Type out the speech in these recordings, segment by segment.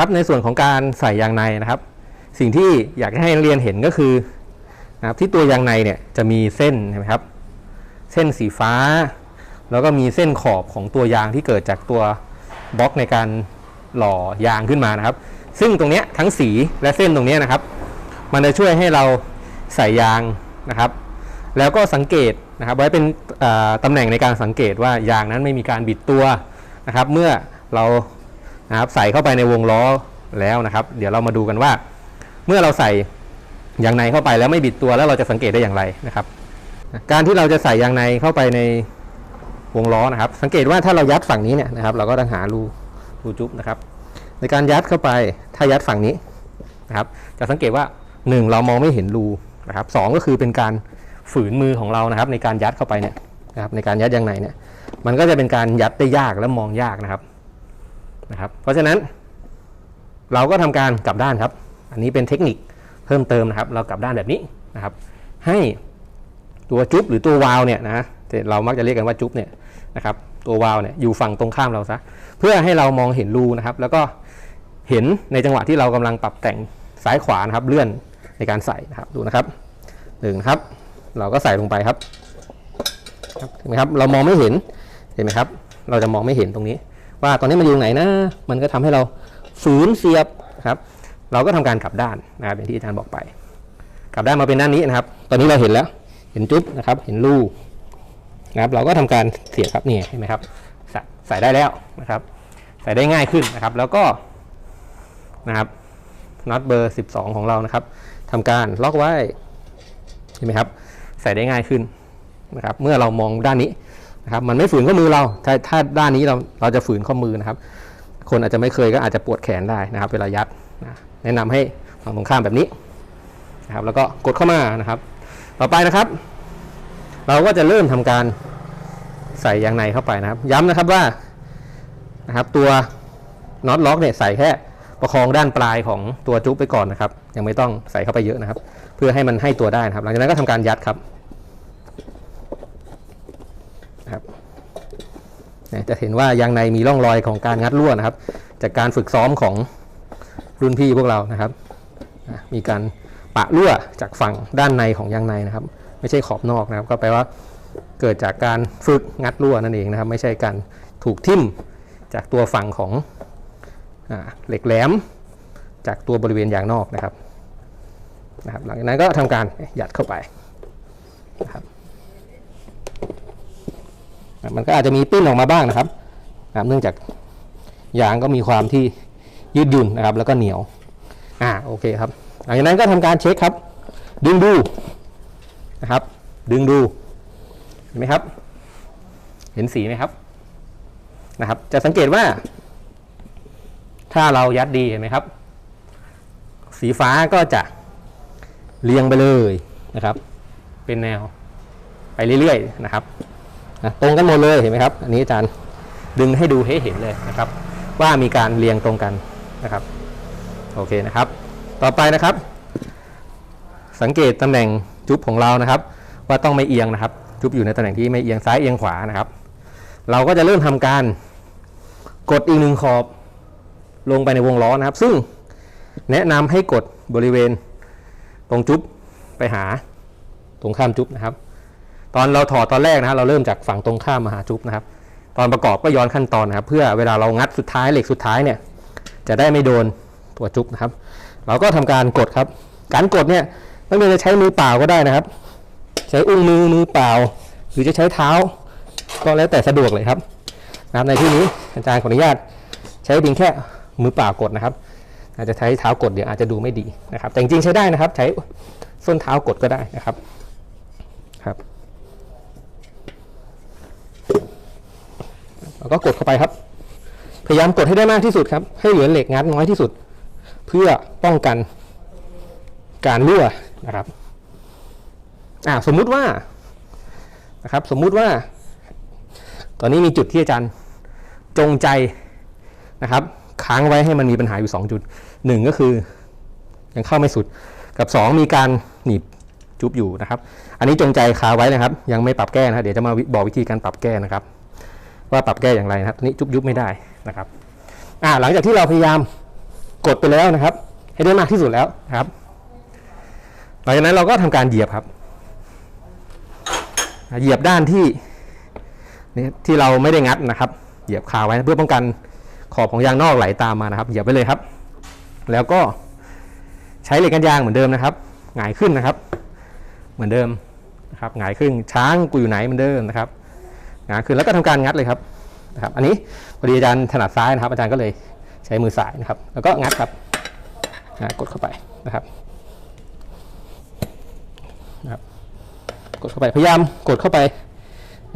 ครับในส่วนของการใส่ยางในนะครับ สิ่งที่อยากให้นักเรียนเห็นก็คือนะครับที่ตัวยางในเนี่ยจะมีเส้นใช่ไหมครับ เส้นสีฟ้า แล้วก็มีเส้นขอบของตัวยางที่เกิดจากตัวบล็อกในการหล่อยางขึ้นมานะครับ ซึ่งตรงนี้ทั้งสีและเส้นตรงนี้นะครับ มันจะช่วยให้เราใส่ยางนะครับ แล้วก็สังเกตนะครับไว้เป็นตำแหน่งในการสังเกตว่ายางนั้นไม่มีการบิดตัวนะครับ เมื่อเรา นะครับใส่เข้าไปในวงล้อแล้วนะครับ เดี๋ยวเรามาดูกันว่า เมื่อเราใส่ยางในเข้าไปแล้วไม่บิดตัวแล้วเราจะสังเกตได้อย่างไรนะครับ การที่เราจะใส่ยางในเข้าไปในวงล้อนะครับ สังเกตว่าถ้าเรายัดฝั่งนี้เนี่ยนะครับ เราก็ต้องหารูรูจุ๊บนะครับ ในการยัดเข้าไปถ้ายัดฝั่งนี้นะครับ จะสังเกตว่า 1 เรามองไม่เห็นรูนะครับสก็คือเป็นการฝืนมือของเรานะครับ ในการยัดเข้าไปเนี่ยนะครับในการยัดยางในเนี่ยมันก็จะเป็นการยัดได้ยากและมองยากนะครับ นะครับ เพราะฉะนั้นเราก็ทำการกลับด้านครับ อันนี้เป็นเทคนิคเพิ่มเติมนะครับ เรากลับด้านแบบนี้นะครับ ให้ตัวจุ๊บหรือตัววาล์วเนี่ยนะเรามักจะเรียกกันว่าจุ๊บเนี่ยนะครับ ตัววาล์วเนี่ยอยู่ฝั่งตรงข้ามเราซะเพื่อให้เรามองเห็นรูนะครับ แล้วก็เห็นในจังหวะที่เรากำลังปรับแต่งซ้ายขวานะครับ เลื่อนในการใส่นะครับดูนะครับหนึ่งครับ เราก็ใส่ลงไปครับครับเห็นไหมครับ เรามองไม่เห็นเห็นไหมครับ เราจะมองไม่เห็นตรงนี้ ว่าตอนนี้มันอยู่ไหนนะ มันก็ทำให้เราฝืนเสียบครับ เราก็ทำการกลับด้านนะครับอย่างที่อาจารย์บอกไป กลับด้านมาเป็นด้านนี้นะครับ ตอนนี้เราเห็นแล้ว เห็นจุ๊บนะครับ เห็นรูนะครับ เราก็ทำการเสียบครับนี่เห็นไหมครับ ใส่ได้แล้วนะครับ ใส่ได้ง่ายขึ้นนะครับ แล้วก็นะครับน็อตเบอร์ 12 ของเรานะครับทำการล็อกไว้เห็นไหมครับ ใส่ได้ง่ายขึ้นนะครับ เมื่อเรามองด้านนี้ นะครับมันไม่ฝืนข้อมือเราถ้าถ้าด้านนี้เราเราจะฝืนข้อมือนะครับ คนอาจจะไม่เคยก็อาจจะปวดแขนได้นะครับเวลายัดนะแนะนำให้ฝั่งตรงข้ามแบบนี้นะครับแล้วก็กดเข้ามานะครับ ต่อไปนะครับ เราก็จะเริ่มทำการใส่ยางในเข้าไปนะครับ ย้ำนะครับว่านะครับตัวน็อตล็อกเนี่ยใส่แค่ประคองด้านปลายของตัวจุ๊บไปก่อนนะครับ ยังไม่ต้องใส่เข้าไปเยอะนะครับ เพื่อให้มันให้ตัวได้นะครับ หลังจากนั้นก็ทำการยัดครับเนี่ย จะเห็นว่ายางในมีร่องรอยของการงัดรั่วนะครับ จากการฝึกซ้อมของรุ่นพี่พวกเรานะครับอะมีการปะรั่วจากฝั่งด้านในของยางในนะครับ ไม่ใช่ขอบนอกนะครับ ก็แปลว่าเกิดจากการฝึกงัดรั่วนั่นเองนะครับ ไม่ใช่การถูกทิ่มจากตัวฝั่งของอเหล็กแหลม จากตัวบริเวณยางนอกนะครับนะครับหลังจากนั้นก็ทำการหยัดเข้าไปนะครับ มันก็อาจจะมีปิ้นออกมาบ้างนะครับเนื่องจากยางก็มีความที่ยืดหยุ่นนะครับ แล้วก็เหนียวอ่าโอเคครับหลังจากนั้นก็ทำการเช็คครับ ดึงดูนะครับ ดึงดูเห็นไหมครับ เห็นสีไหมครับนะครับ จะสังเกตว่า ถ้าเรายัดดีเห็นไหมครับ สีฟ้าก็จะเรียงไปเลยนะครับ เป็นแนวไปเรื่อยๆนะครับ ตรงกันหมดเลยเห็นไหมครับ อันนี้อาจารย์ดึงให้ดูให้เห็นเลยนะครับ ว่ามีการเรียงตรงกันนะครับ โอเคนะครับ ต่อไปนะครับ สังเกตตำแหน่งจุ๊บของเรานะครับ ว่าต้องไม่เอียงนะครับ จุ๊บอยู่ในตำแหน่งที่ไม่เอียงซ้ายเอียงขวานะครับ เราก็จะเริ่มทำการกดอีกหนึ่งขอบลงไปในวงล้อนะครับ ซึ่งแนะนำให้กดบริเวณตรงจุ๊บไปหาตรงข้ามจุ๊บนะครับ ตอนเราถอดตอนแรกนะครับเราเริ่มจากฝั่งตรงข้ามมาหาจุ๊บนะครับ ตอนประกอบก็ย้อนขั้นตอนนะครับ เพื่อเวลาเรางัดสุดท้ายเหล็กสุดท้ายเนี่ย จะได้ไม่โดนตัวจุ๊บนะครับ เราก็ทำการกดครับ การกดเนี่ยนักเรียนจะใช้มือเปล่าก็ได้นะครับ ใช้อุ้งมือมือเปล่า หรือจะใช้เท้า ก็แล้วแต่สะดวกเลยครับนะครับในที่นี้อาจารย์ขออนุญาตใช้เพียงแค่มือเปล่ากดนะครับ อาจจะใช้เท้ากดเดี๋ยวอาจจะดูไม่ดีนะครับ แต่จริงๆใช้ได้นะครับ ใช้ส้นเท้ากดก็ได้นะครับครับ แล้วก็กดเข้าไปครับ พยายามกดให้ได้มากที่สุดครับ ให้เหลือเหล็กงัดน้อยที่สุด เพื่อป้องกันการรั่วนะครับอ่าสมมุติว่านะครับ สมมุติว่า ตอนนี้มีจุดที่อาจารย์จงใจนะครับ ค้างไว้ให้มันมีปัญหาอยู่ 2 จุด 1 ก็คือ ยังเข้าไม่สุด กับ 2 มีการหนีบจุบอยู่นะครับ อันนี้จงใจคาไว้นะครับ ยังไม่ปรับแก้นะเดี๋ยวจะมาบอกวิธีการปรับแก้นะครับ ว่าปรับแก้อย่างไรนะครับตอนนี้จุบยุบไม่ได้นะครับอ่าหลังจากที่เราพยายามกดไปแล้วนะครับ ให้ได้มากที่สุดแล้วครับ หลังจากนั้นเราก็ทำการเหยียบครับ เหยียบด้านที่นี่ที่เราไม่ได้งัดนะครับ เหยียบคาไว้เพื่อป้องกันขอบของยางนอกไหลตามมานะครับ เหยียบไปเลยครับ แล้วก็ใช้เหล็กกันยางเหมือนเดิมนะครับหงายขึ้นนะครับ เหมือนเดิมนะครับหงายขึ้นช้างกูอยู่ไหนเหมือนเดิมนะครับ หงายขึ้นแล้วก็ทำการงัดเลยครับนะครับ อันนี้พอดีอาจารย์ถนัดซ้ายนะครับ อาจารย์ก็เลยใช้มือซ้ายนะครับ แล้วก็งัดครับนะกดเข้าไปนะครับนะครับ กดเข้าไปพยายามกดเข้าไป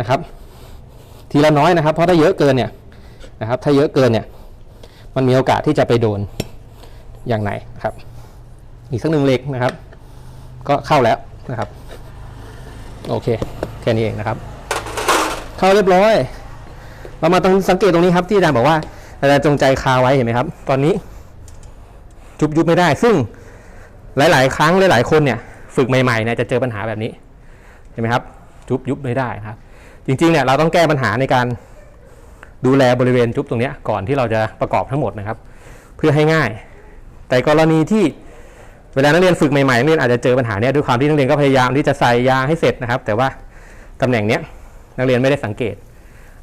นะครับ ทีละน้อยนะครับ เพราะถ้าเยอะเกินเนี่ยนะครับ ถ้าเยอะเกินเนี่ย มันมีโอกาสที่จะไปโดนอย่างไหนนะครับ อีกสักหนึ่งเล็กนะครับ ก็เข้าแล้วนะครับ โอเค แค่นี้เองนะครับ เข้าเรียบร้อย เรามาตรงสังเกตตรงนี้ครับที่อาจารย์บอกว่าอาจารย์จงใจคาไว้เห็นไหมครับ ตอนนี้จุบยุบไม่ได้ ซึ่งหลาย ๆ ครั้งหลาย ๆ คนเนี่ย ฝึกใหม่ ๆ เนี่ยจะเจอปัญหาแบบนี้เห็นไหมครับจุบยุบไม่ได้ครับ จริง ๆ เนี่ยเราต้องแก้ปัญหาในการดูแลบริเวณจุบตรงนี้ก่อนที่เราจะประกอบทั้งหมดนะครับ เพื่อให้ง่าย แต่กรณีที่เวลานักเรียนฝึกใหม่ๆนักเรียนอาจจะเจอปัญหาเนี้ยด้วยความที่นักเรียนก็พยายามที่จะใส่ยาให้เสร็จนะครับ แต่ว่าตำแหน่งเนี้ย นักเรียนไม่ได้สังเกต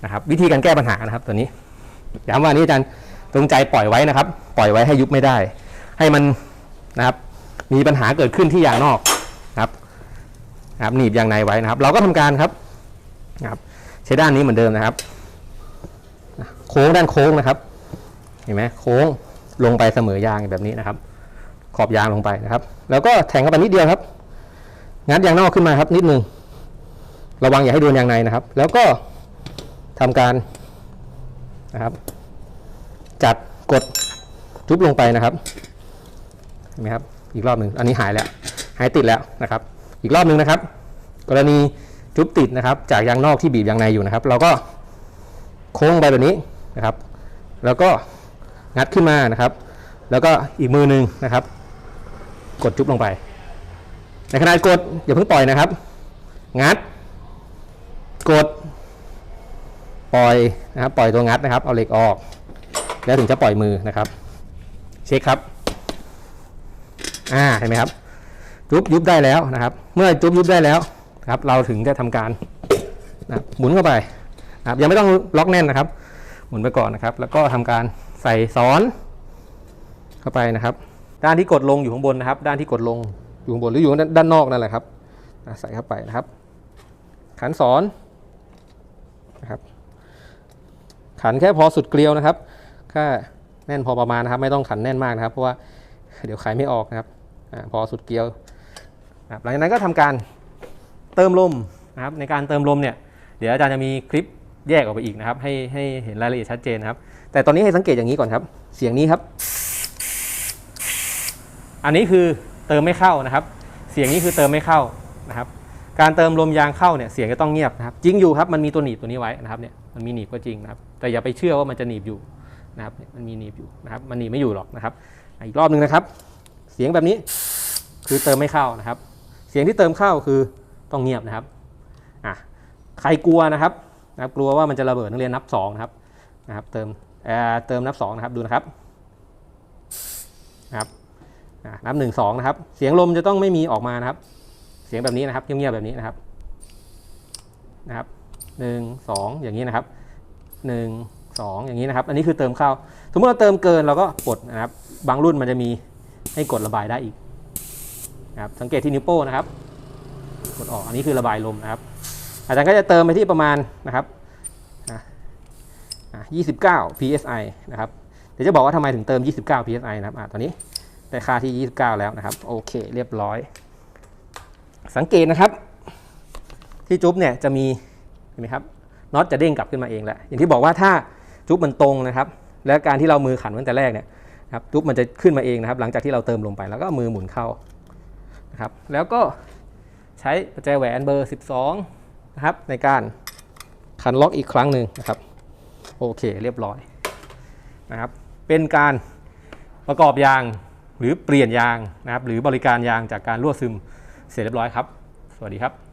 นะครับ วิธีการแก้ปัญหานะครับ ตัวนี้ย้ำว่านี้อาจารย์ตรงใจปล่อยไว้นะครับ ปล่อยไว้ให้ยุบไม่ได้ ให้มันนะครับ มีปัญหาเกิดขึ้นที่ยางนอกนะครับครับหนีบยางในไว้นะครับ เราก็ทำการครับนะครับใช้ด้านนี้เหมือนเดิมนะครับ โค้งด้านโค้งนะครับ เห็นไหมโค้งลงไปเสมอยางแบบนี้นะครับ ขอบยางลงไปนะครับ แล้วก็แทงเข้าไปนิดเดียวครับ งัดยางนอกขึ้นมาครับนิดนึง ระวังอย่าให้โดนยางในนะครับ แล้วก็ทำการนะครับ จัดกดทุบลงไปนะครับเห็นไหมครับ อีกรอบหนึ่งอันนี้หายแล้ว หายติดแล้วนะครับ อีกรอบหนึ่งนะครับ กรณีจุบติดนะครับ จากยางนอกที่บีบยางในอยู่นะครับ เราก็โค้งไปแบบนี้นะครับ แล้วก็งัดขึ้นมานะครับ แล้วก็อีกมือหนึ่งนะครับ กดจุบลงไป ในขณะกดอย่าเพิ่งปล่อยนะครับ งัด กด ปล่อยนะครับ ปล่อยตัวงัดนะครับ เอาเหล็กออก แล้วถึงจะปล่อยมือนะครับ เช็คครับ อ่าเห็นไหมครับจุบยุบได้แล้วนะครับ เมื่อจุบยุบได้แล้วครับ เราถึงจะทำการนะหมุนเข้าไปนะครับยังไม่ต้องล็อกแน่นนะครับ หมุนไปก่อนนะครับ แล้วก็ทำการใส่ซ้อน เข้าไปนะครับ ด้านที่กดลงอยู่ข้างบนนะครับ ด้านที่กดลงอยู่ข้างบนหรืออยู่ด้านด้านนอกนั่นแหละครับใส่เข้าไปนะครับ ขันสอนนะครับ ขันแค่พอสุดเกลียวนะครับแค่แน่นพอประมาณนะครับ ไม่ต้องขันแน่นมากนะครับ เพราะว่าเดี๋ยวขายไม่ออกนะครับอพอสุดเกลียวหลังจากนั้นก็ทำการเติมลมนะครับ ในการเติมลมเนี่ยเดี๋ยวอาจารย์จะมีคลิปแยกออกไปอีกนะครับ ให้ให้เห็นรายละเอียดชัดเจนนะครับ แต่ตอนนี้ให้สังเกตอย่างนี้ก่อนครับ เสียงนี้ครับ อันนี้คือเติมไม่เข้านะครับ เสียงนี้คือเติมไม่เข้า การเติมลมยางเข้าเนี่ยเสียงจะต้องเงียบนะครับจริงอยู่ครับมันมีตัวหนีบตัวนี้ไว้นะครับเนี่ยมันมีหนีบก็จริงนะครับแต่อย่าไปเชื่อว่ามันจะหนีบอยู่นะครับมันมีหนีบอยู่นะครับมันหนีบไม่อยู่หรอกนะครับอีกรอบหนึ่งนะครับ เสียงแบบนี้คือเติมไม่เข้านะครับ เสียงที่เติมเข้าคือต้องเงียบนะครับอะใครกลัวนะครับนะครับ กลัวว่ามันจะระเบิดนักเรียนนับสองนะครับนะครับเติมเอ่อเติมนับสองนะครับดูนะครับนะครับนับหนึ่งสองนะครับ เสียงลมจะต้องไม่มีออกมานะครับ เสียงแบบนี้นะครับเงียบๆแบบนี้นะครับนะครับหนึ่งสองอย่างนี้นะครับหนึ่งสองอย่างนี้นะครับ อันนี้คือเติมเข้าสมมติเราเติมเกินเราก็กดนะครับ บางรุ่นมันจะมีให้กดระบายได้อีกนะครับสังเกตที่นิ้วโป้นะครับ กดออกอันนี้คือระบายลมนะครับ อาจารย์ก็จะเติมไปที่ประมาณนะครับนะ29 psi นะครับเดี๋ยวจะบอกว่าทำไมถึงเติม 29 psi นะครับอตอนนี้ได้ค่าที่ 29 แล้วนะครับ โอเค เรียบร้อย สังเกตนะครับ ที่จุ๊บเนี่ยจะมีเห็นไหมครับน็อตจะเด้งกลับขึ้นมาเองแหละอย่างที่บอกว่าถ้าจุ๊บมันตรงนะครับ และการที่เรามือขันตั้งแต่แรกเนี่ยครับจุ๊บมันจะขึ้นมาเองนะครับ หลังจากที่เราเติมลงไปแล้วก็มือหมุนเข้านะครับแล้วก็ใช้ประแจแหวนเบอร์ 12นะครับในการขันล็อกอีกครั้งหนึ่งนะครับโอเคเรียบร้อยนะครับเป็นการประกอบยางหรือเปลี่ยนยางนะครับหรือบริการยางจากการรั่วซึม เสร็จเรียบร้อยครับ สวัสดีครับ